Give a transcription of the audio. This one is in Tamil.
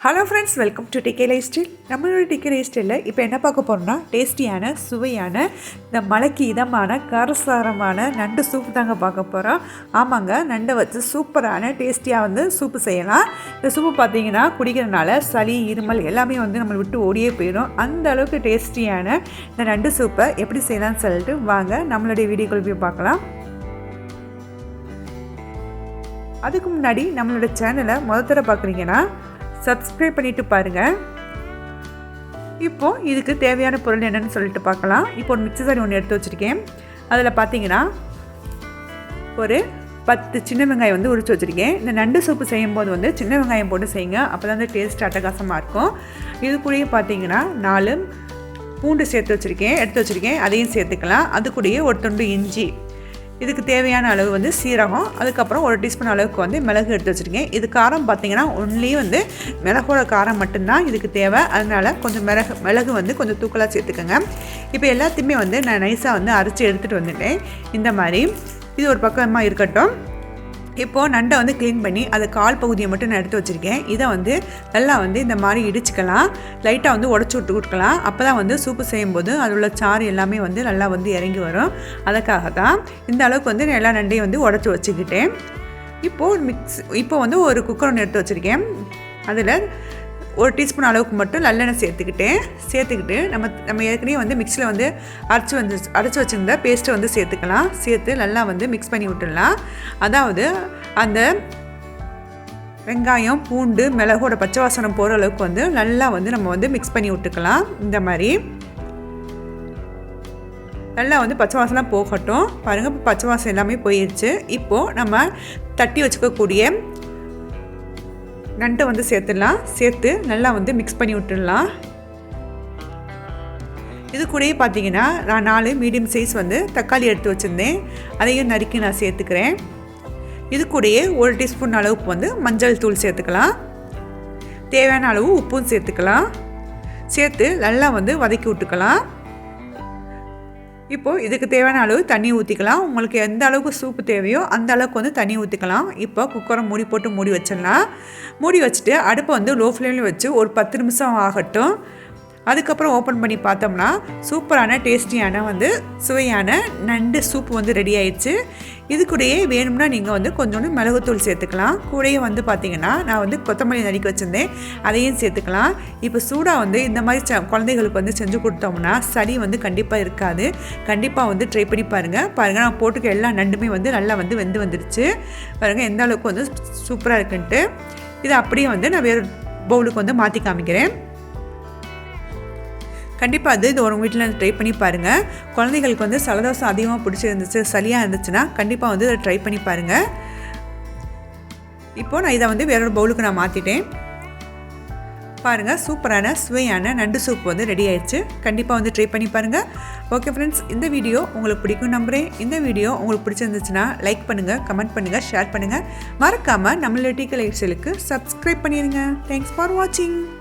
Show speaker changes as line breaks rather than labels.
Hello friends welcome to DK lifestyle நம்மளோட டிகே லைஃப் ஸ்டைலில் இப்போ என்ன பார்க்க போகிறோம்னா டேஸ்டியான சுவையான இந்த மலைக்கு இதமான காரசாரமான நண்டு சூப் தாங்க பார்க்க போகிறோம் ஆமாங்க நண்டை வச்சு சூப்பரான டேஸ்டியாக வந்து சூப்பு செய்யலாம். இந்த சூப்பு பார்த்தீங்கன்னா குடிக்கிறதுனால சளி இருமல் எல்லாமே வந்து நம்மளை விட்டு ஓடியே போயிடும். அந்த அளவுக்கு டேஸ்டியான இந்த நண்டு சூப்பை எப்படி செய்யலாம்னு சொல்லிட்டு வாங்க நம்மளுடைய வீடியோக்குள் போய் பார்க்கலாம். அதுக்கு முன்னாடி நம்மளோட சேனலை முதல் தடவை பார்க்குறீங்கன்னா சப்ஸ்கிரைப் பண்ணிவிட்டு பாருங்கள் இப்போது இதுக்கு தேவையான பொருள் என்னென்னு சொல்லிட்டு பார்க்கலாம். இப்போ ஒரு மிக்சி சாரி ஒன்று எடுத்து வச்சுருக்கேன். அதில் பார்த்தீங்கன்னா ஒரு பத்து சின்ன வெங்காயம் வந்து உரிச்சு வச்சுருக்கேன். இந்த நண்டு சூப்பு செய்யும்போது வந்து சின்ன வெங்காயம் போட்டு செய்யுங்க. அப்போ தான் வந்து டேஸ்ட் அட்டகாசமாக இருக்கும். இது கூடயே பார்த்தீங்கன்னா நாலு பூண்டு சேர்த்து வச்சுருக்கேன். எடுத்து வச்சுருக்கேன். அதையும் சேர்த்துக்கலாம். அது கூடயே ஒரு துண்டு இஞ்சி இதுக்கு தேவையான அளவு வந்து சீரகம் அதுக்கப்புறம் ஒரு டீஸ்பூன் அளவுக்கு வந்து மிளகு எடுத்து வச்சுருக்கேன். இது காரம் பார்த்தீங்கன்னா ஒன்லி வந்து மிளகோட காரம் மட்டும்தான் இதுக்கு தேவை. அதனால் கொஞ்சம் மிளகு மிளகு வந்து கொஞ்சம் தூக்கலாக சேர்த்துக்கோங்க. இப்போ எல்லாத்தையுமே வந்து நான் நைஸாக வந்து அரைச்சி எடுத்துகிட்டு வந்துட்டேன். இந்த மாதிரி. இது ஒரு பக்கமாக இருக்கட்டும். இப்போது நண்டை வந்து க்ளீன் பண்ணி அது கால் பகுதியை மட்டும் நான் எடுத்து வச்சுருக்கேன். இதை வந்து நல்லா வந்து இந்த மாதிரி இடிச்சுக்கலாம். லைட்டாக வந்து உடச்சி விட்டு கொடுக்கலாம். அப்போ தான் வந்து சூப்பு செய்யும்போது அதில் உள்ள சாறு எல்லாமே வந்து நல்லா வந்து இறங்கி வரும். அதுக்காக தான் இந்த அளவுக்கு வந்து நான் எல்லா நண்டையும் வந்து உடச்சி வச்சுக்கிட்டேன். இப்போது மிக்ஸ் இப்போ வந்து ஒரு குக்கர் ஒன்று எடுத்து வச்சுருக்கேன். அதில் ஒரு டீஸ்பூன் அளவுக்கு மட்டும் நல்லெண்ணெய் சேர்த்துக்கிட்டேன். சேர்த்துக்கிட்டு நம்ம நம்ம ஏற்கனவே வந்து மிக்சியில் வந்து அரைச்சி வந்து அரைச்சி வச்சுருந்த பேஸ்ட்டை வந்து சேர்த்துக்கலாம். சேர்த்து நல்லா வந்து மிக்ஸ் பண்ணி விட்டுடலாம். அதாவது அந்த வெங்காயம் பூண்டு மிளகோட பச்சை வாசனம் போகிற அளவுக்கு வந்து நல்லா வந்து நம்ம வந்து மிக்ஸ் பண்ணி விட்டுக்கலாம். இந்த மாதிரி. நல்லா வந்து பச்சை வாசனம் போகட்டும். பாருங்கள் இப்போ பச்சை வாசம் எல்லாமே போயிடுச்சு இப்போது நம்ம தட்டி வச்சுக்கக்கூடிய நண்டை வந்து சேர்த்துடலாம். சேர்த்து நல்லா வந்து மிக்ஸ் பண்ணி விட்டுடலாம். இது கூடயே பார்த்தீங்கன்னா நான் நாலு மீடியம் சைஸ் வந்து தக்காளி எடுத்து வச்சுருந்தேன். அதையும் நறுக்கி நான் சேர்த்துக்கிறேன். இது கூடயே ஒரு டீஸ்பூன் அளவுக்கு வந்து மஞ்சள் தூள் சேர்த்துக்கலாம். தேவையான அளவு உப்பும் சேர்த்துக்கலாம். சேர்த்து நல்லா வந்து வதக்கி விட்டுக்கலாம். இப்போது இதுக்கு தேவையான அளவு தண்ணி ஊற்றிக்கலாம் உங்களுக்கு எந்த அளவுக்கு சூப்பு தேவையோ அந்த அளவுக்கு வந்து தண்ணி ஊற்றிக்கலாம் இப்போ குக்கரை மூடி போட்டு மூடி வச்சிடலாம். மூடி வச்சுட்டு அடுப்பை வந்து லோ ஃப்ளேமில் வச்சு ஒரு பத்து நிமிஷம் ஆகட்டும். அதுக்கப்புறம் ஓப்பன் பண்ணி பார்த்தோம்னா சூப்பரான டேஸ்டியான வந்து சுவையான நண்டு சூப் வந்து ரெடி ஆயிடுச்சு. இது கூடயே வேணும்னா நீங்கள் வந்து கொஞ்சோண்டு மிளகுத்தூள் சேர்த்துக்கலாம். கூடயே வந்து பார்த்தீங்கன்னா நான் வந்து கொத்தமல்லி நறுக்கி வச்சுருந்தேன். அதையும் சேர்த்துக்கலாம். இப்போ சூடாக வந்து இந்த மாதிரி ச குழந்தைகளுக்கு வந்து செஞ்சு கொடுத்தோம்னா சளி வந்து கண்டிப்பாக இருக்காது. கண்டிப்பாக வந்து ட்ரை பண்ணி பாருங்கள் பாருங்கள் நான் போட்டுக்க எல்லா நண்டுமே வந்து நல்லா வந்து வெந்து வந்துடுச்சு பாருங்கள் எந்த அளவுக்கு வந்து சூப்பராக இருக்குன்ட்டு. இதை அப்படியே வந்து நான் வேறு பவுலுக்கு வந்து மாற்றி காமிக்கிறேன். கண்டிப்பாக அது இது ஒரு வீட்டில் ட்ரை பண்ணி பாருங்கள் குழந்தைகளுக்கு வந்து சலதோசம் அதிகமாக பிடிச்சிருந்துச்சு சளியாக இருந்துச்சுன்னா கண்டிப்பாக வந்து ட்ரை பண்ணி பாருங்கள் இப்போது நான் இதை வந்து வேறொரு பவுலுக்கு நான் மாற்றிட்டேன் பாருங்கள் சூப்பரான சுவையான நண்டு சூப் வந்து ரெடி ஆயிடுச்சு. கண்டிப்பாக வந்து ட்ரை பண்ணி பாருங்கள் ஓகே ஃப்ரெண்ட்ஸ் இந்த வீடியோ உங்களுக்கு பிடிக்கும் நம்புகிறேன் இந்த வீடியோ உங்களுக்கு பிடிச்சிருந்துச்சுன்னா லைக் பண்ணுங்கள் கமெண்ட் பண்ணுங்கள் ஷேர் பண்ணுங்கள் மறக்காமல் நம்மளோட டீக்கல் லைஃப் சப்ஸ்கிரைப் பண்ணிடுங்க தேங்க்ஸ் ஃபார் வாட்சிங்